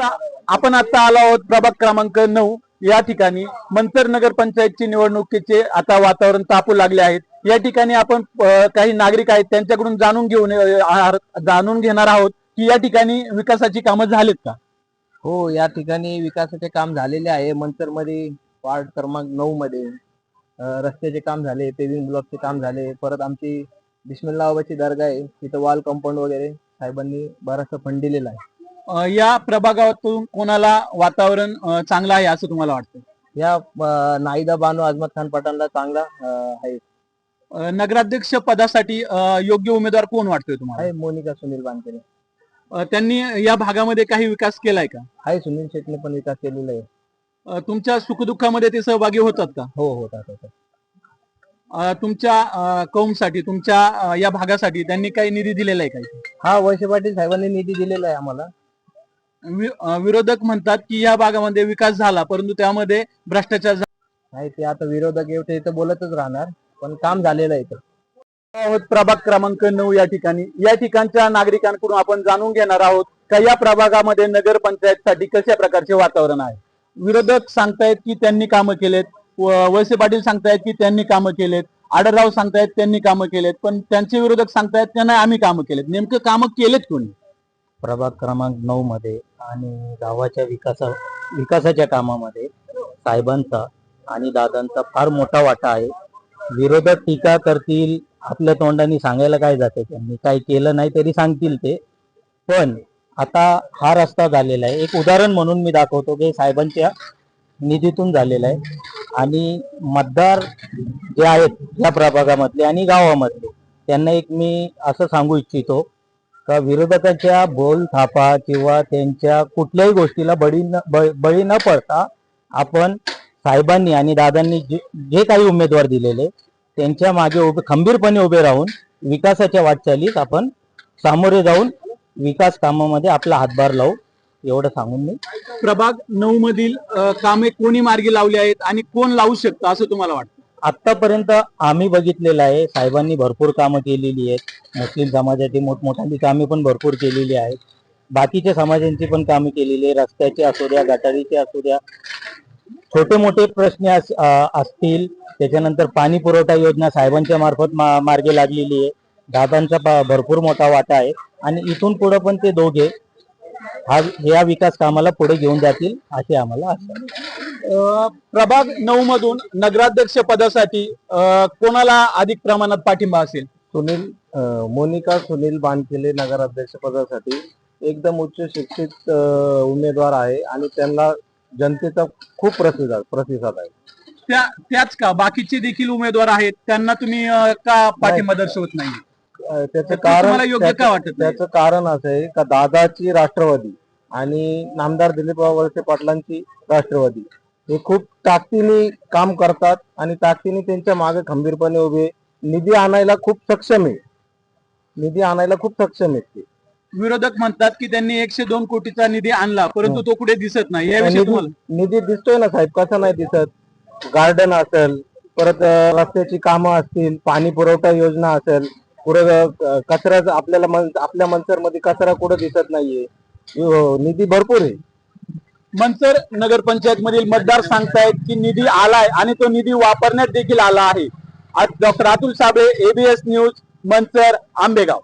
आता आपण आता आलो आहोत प्रभाग क्रमांक नऊ. या ठिकाणी मंतर नगर पंचायतची निवडणुकीचे आता वातावरण तापू लागले आहेत. या ठिकाणी आपण काही नागरिक आहेत त्यांच्याकडून जाणून घेऊन जाणून घेणार आहोत की या ठिकाणी विकासाची कामं झालीत का? हो या ठिकाणी विकासाचे काम झालेले आहे. मंतरमध्ये वार्ड क्रमांक नऊ मध्ये अं, रस्त्याचे काम झाले पेविंग ब्लॉकचे काम झाले. परत आमची बिस्मिल्लाबाची दर्गा आहे. तिथं वॉल कंपाऊंड वगैरे साहेबांनी बराचसा फंड दिलेला आहे. या प्रभागातून कोणाला वातावरण चांगलं आहे असं तुम्हाला वाटतं? या अं, नाईदा बानो अजमत खान पठाणला चांगला अं, आहे. अ, नगराध्यक्ष पदासाठी अ, योग्य उमेदवार कोण वाटतोय तुम्हाला? आहे मोनिका सुनील बांधकेने अ, त्यांनी या भागामध्ये काही विकास केलाय का? आहे सुनील शेटने पण विकास केलेला आहे. अ, तुमच्या सुखदुःखामध्ये ते सहभागी होतात का? हो होता होता अ, तुमच्या अ, कौमसाठी तुमच्या अ, या भागासाठी त्यांनी काही निधी दिलेला आहे का हा वैशे पाटील साहेबांनी निधी दिलेला आहे आम्हाला. विरोधक म्हणतात की या भागामध्ये विकास झाला परंतु त्यामध्ये भ्रष्टाचार नाही ते आता विरोधक एवढे इथं बोलतच राहणार पण काम झालेलं आहे इथं. आहोत प्रभाग क्रमांक नऊ या ठिकाणी. या ठिकाणच्या नागरिकांकडून आपण जाणून घेणार आहोत का या प्रभागामध्ये नगर पंचायतसाठी कशा प्रकारचे वातावरण आहे? विरोधक सांगतायत की त्यांनी कामं केलेत व- वळसे पाटील सांगतायत की त्यांनी कामं केलेत आडरराव सांगतायत त्यांनी कामं केलेत पण त्यांचे विरोधक सांगतायत त्यांना आम्ही कामं केलेत. नेमकं कामं केलेत कोणी? प्रभाग क्रमांक नऊ मध्ये आणि गावाच्या विकासा विकासाच्या कामामध्ये साहेबांचा आणि दादांचा फार मोठा वाटा आहे. विरोधक टीका करतील आपल्या तोंडाने सांगायला काय जाते त्यांनी काही केलं नाही तरी सांगतील ते. पण आता हा रस्ता झालेला आहे. एक उदाहरण म्हणून मी दाखवतो की साहेबांच्या निधीतून झालेला आहे. आणि मतदार जे आहेत या प्रभागामधले आणि गावामधले त्यांना एक मी असं सांगू इच्छितो का विरोधकाच्या बोल थापा किंवा त्यांच्या कुठल्याही गोष्टीला बळी न बळी न पडता आपण साहेबांनी आणि दादांनी जे जे काही उमेदवार दिलेले त्यांच्या मागे उभे खंबीरपणे उभे राहून विकासाच्या वाटचालीत आपण सामोरे जाऊन विकास कामामध्ये आपला हातभार लावू एवढं सांगून मी. प्रभाग नऊ मधील कामे कोणी मार्गी लावली आहेत आणि कोण लावू शकतं असं तुम्हाला वाटतं? आतापर्यंत आम्ही बघितलेलं आहे. साहेबांनी भरपूर कामं केलेली आहेत. मुस्लिम समाजाची मोठमोठाली कामे पण भरपूर केलेली आहेत. बाकीच्या समाजांची पण कामे केलेली आहे रस्त्याचे असू द्या गटारीचे असू द्या. छोटे मोठे प्रश्न असतील. त्याच्यानंतर पाणी पुरवठा योजना साहेबांच्या मार्फत मा- मार्गे लागलेली आहे. दादांचा भरपूर मोठा वाटा आहे. आणि इथून पुढे पण ते दोघे हा या विकास कामाला पुढे घेऊन जातील असे आम्हाला आशा आहे. प्रभाग नऊ मधून नगराध्यक्ष पदासाठी कोणाला अधिक प्रमाणात पाठिंबा असेल? सुनील मोनिका सुनील बानकेले नगराध्यक्ष पदासाठी एकदम उच्च शिक्षित उमेदवार आहे आणि त्यांना जनतेचा खूप प्रतिसाद प्रतिसाद आहे. त्या त्याच का? बाकीचे देखील उमेदवार आहेत त्यांना तुम्ही का पाठिंबा दर्शवत नाही? त्याचं कारण योग्य का वाटत? त्याचं कारण असं आहे का दादाची राष्ट्रवादी आणि नामदार दिलीपराव वळसे पाटलांची राष्ट्रवादी. हे खूप ताकदीने काम करतात आणि ताकदीने त्यांच्या मागे खंबीरपणे उभे निधी आणायला खूप सक्षम आहे. निधी आणायला खूप सक्षम आहेत ते. विरोधक म्हणतात की त्यांनी एकशे दोन कोटीचा निधी आणला परंतु तो कुठे दिसत नाही. याविषयी निधी तुम्हाला निधी दिसतोय ना साहेब कसा नाही दिसत? गार्डन असेल परत अं, रस्त्याची कामं असतील पाणी पुरवठा योजना असेल पुढे कचऱ्याचा आपल्याला मन- आपल्या मनसरमध्ये कचरा कुठं दिसत नाहीये. अं, निधी भरपूर आहे. मनसर नगरपंचायत मधील मतदार सांगतायत की निधी आलाय आणि तो निधी वापरण्यात देखील आला आहे. आज doctor Atul Sable ABS news Mansar Ambegaon.